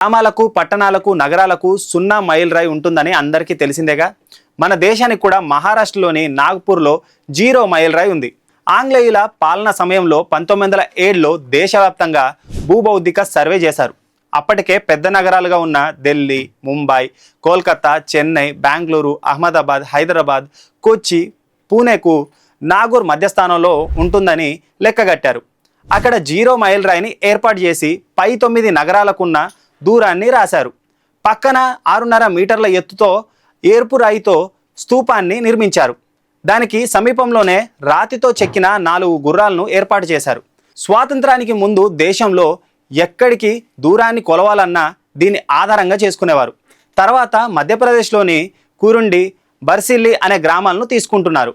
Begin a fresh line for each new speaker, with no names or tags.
గ్రామాలకు పట్టణాలకు నగరాలకు సున్నా మైల్ రాయి ఉంటుందని అందరికీ తెలిసిందేగా? మన దేశానికి కూడా మహారాష్ట్రలోని నాగ్పూర్లో జీరో మైల్ రాయి ఉంది. ఆంగ్లేయుల పాలన సమయంలో పంతొమ్మిది వందల ఏడులో దేశవ్యాప్తంగా భూబౌద్ధిక సర్వే చేశారు. అప్పటికే పెద్ద నగరాలుగా ఉన్న ఢిల్లీ ముంబై కోల్కతా చెన్నై బెంగళూరు అహ్మదాబాద్ హైదరాబాద్ కొచ్చి పూణేకు నాగూర్ మధ్యస్థానంలో ఉంటుందని లెక్కగట్టారు. అక్కడ జీరో మైల్ రాయిని ఏర్పాటు చేసి పై తొమ్మిది నగరాలకున్న దూరాన్ని రాశారు. పక్కన ఆరున్నర మీటర్ల ఎత్తుతో ఏర్పు రాయితో స్తూపాన్ని నిర్మించారు. దానికి సమీపంలోనే రాతితో చెక్కిన నాలుగు గుర్రాలను ఏర్పాటు చేశారు. స్వాతంత్రానికి ముందు దేశంలో ఎక్కడికి దూరాన్ని కొలవాలన్నా దీన్ని ఆధారంగా చేసుకునేవారు. తర్వాత మధ్యప్రదేశ్లోని కురుండి బర్సిల్లి అనే గ్రామాలను తీసుకుంటున్నారు.